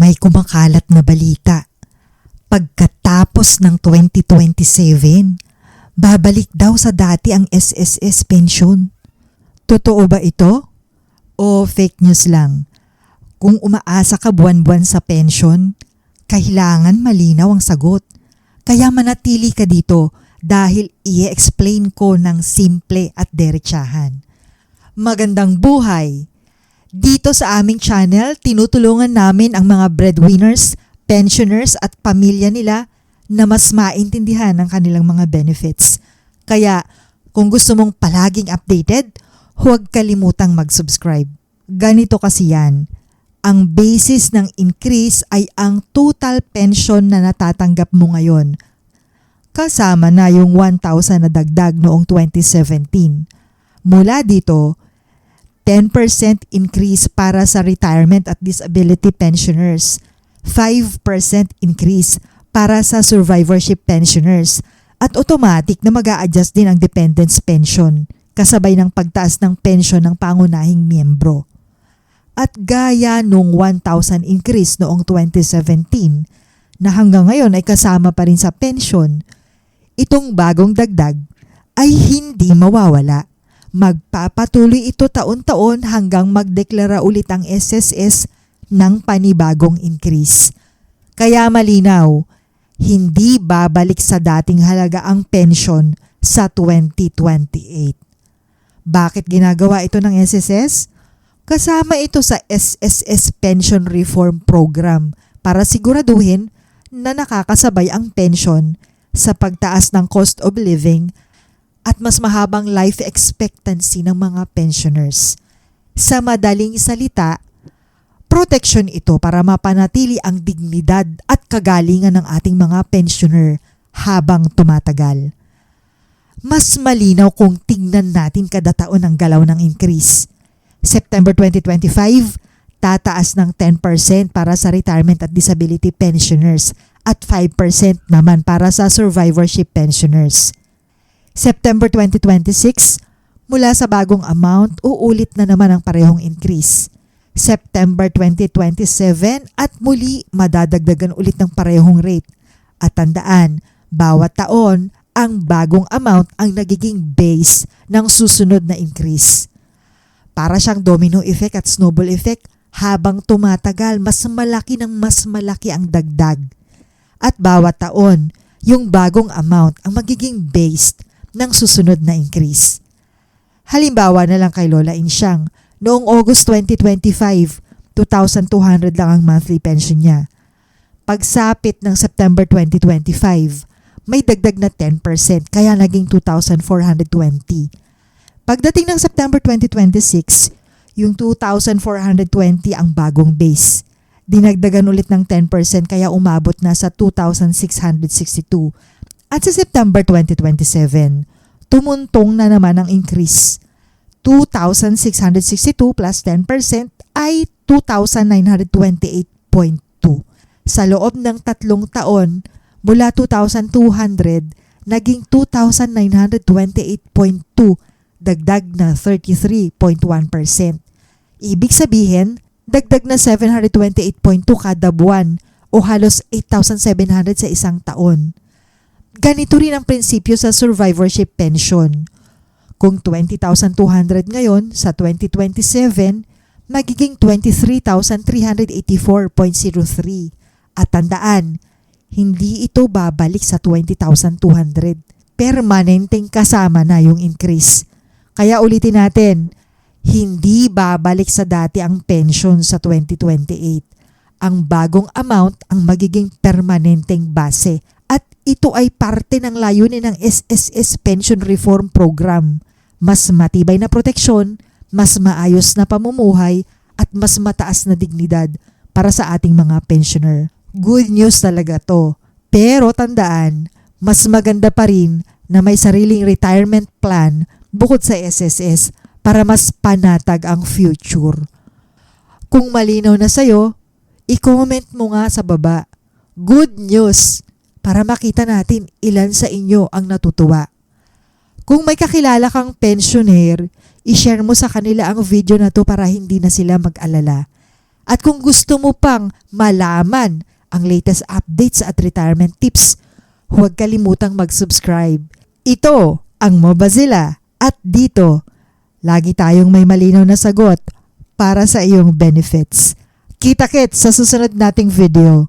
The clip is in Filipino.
May kumakalat na balita. Pagkatapos ng 2027, babalik daw sa dati ang SSS pension. Totoo ba ito? O fake news lang? Kung umaasa ka buwan-buwan sa pension, kailangan malinaw ang sagot. Kaya manatili ka dito dahil i-explain ko ng simple at derechahan. Magandang buhay! Dito sa aming channel, tinutulungan namin ang mga breadwinners, pensioners at pamilya nila na mas maintindihan ang kanilang mga benefits. Kaya kung gusto mong palaging updated, huwag kalimutang mag-subscribe. Ganito kasi yan. Ang basis ng increase ay ang total pension na natatanggap mo ngayon. Kasama na yung 1,000 na dagdag noong 2017. Mula dito, 10% increase para sa retirement at disability pensioners, 5% increase para sa survivorship pensioners, at automatic na mag adjust din ang dependence pension kasabay ng pagtaas ng pension ng pangunahing miyembro. At gaya nung 1,000 increase noong 2017 na hanggang ngayon ay kasama pa rin sa pension, itong bagong dagdag ay hindi mawawala. Magpapatuloy ito taon-taon hanggang magdeklara ulit ang SSS ng panibagong increase. Kaya malinaw, hindi babalik sa dating halaga ang pension sa 2028. Bakit ginagawa ito ng SSS? Kasama ito sa SSS Pension Reform Program para siguraduhin na nakakasabay ang pension sa pagtaas ng cost of living at mas mahabang life expectancy ng mga pensioners. Sa madaling salita, protection ito para mapanatili ang dignidad at kagalingan ng ating mga pensioner habang tumatagal. Mas malinaw kung tingnan natin kada taon ang galaw ng increase. September 2025, tataas ng 10% para sa retirement at disability pensioners at 5% naman para sa survivorship pensioners. September 2026, mula sa bagong amount, uulit na naman ang parehong increase. September 2027 at muli madadagdagan ulit ng parehong rate. At tandaan, bawat taon, ang bagong amount ang nagiging base ng susunod na increase. Para siyang domino effect at snowball effect, habang tumatagal, mas malaki ng mas malaki ang dagdag. At bawat taon, yung bagong amount ang magiging based ng susunod na increase. Halimbawa na lang kay Lola Insyang, noong August 2025, 2,200 lang ang monthly pension niya. Pagsapit ng September 2025, may dagdag na 10% kaya naging 2,420. Pagdating ng September 2026, yung 2,420 ang bagong base. Dinagdagan ulit ng 10% kaya umabot na sa 2,662 at sa September 2027, tumuntong na naman ang increase. 2,662 plus 10% ay 2,928.2. Sa loob ng tatlong taon, mula 2,200, naging 2,928.2, dagdag na 33.1%. Ibig sabihin, dagdag na 728.2 kada buwan o halos 8,700 sa isang taon. Ganito rin ang prinsipyo sa survivorship pension. Kung 20,200 ngayon sa 2027, magiging 23,384.03. At tandaan, hindi ito babalik sa 20,200. Permanenteng kasama na yung increase. Kaya ulitin natin, hindi babalik sa dati ang pension sa 2028. Ang bagong amount ang magiging permanenteng base ito ay parte ng layunin ng SSS Pension Reform Program. Mas matibay na proteksyon, mas maayos na pamumuhay at mas mataas na dignidad para sa ating mga pensioner. Good news talaga to. Pero tandaan, mas maganda pa rin na may sariling retirement plan bukod sa SSS para mas panatag ang future. Kung malinaw na sa'yo, i-comment mo nga sa baba. Good news! Para makita natin ilan sa inyo ang natutuwa. Kung may kakilala kang pensioner, i-share mo sa kanila ang video na to para hindi na sila mag-alala. At kung gusto mo pang malaman ang latest updates at retirement tips, huwag kalimutang mag-subscribe. Ito ang Mobazilla at dito, lagi tayong may malinaw na sagot para sa iyong benefits. Kita-kits sa susunod nating video.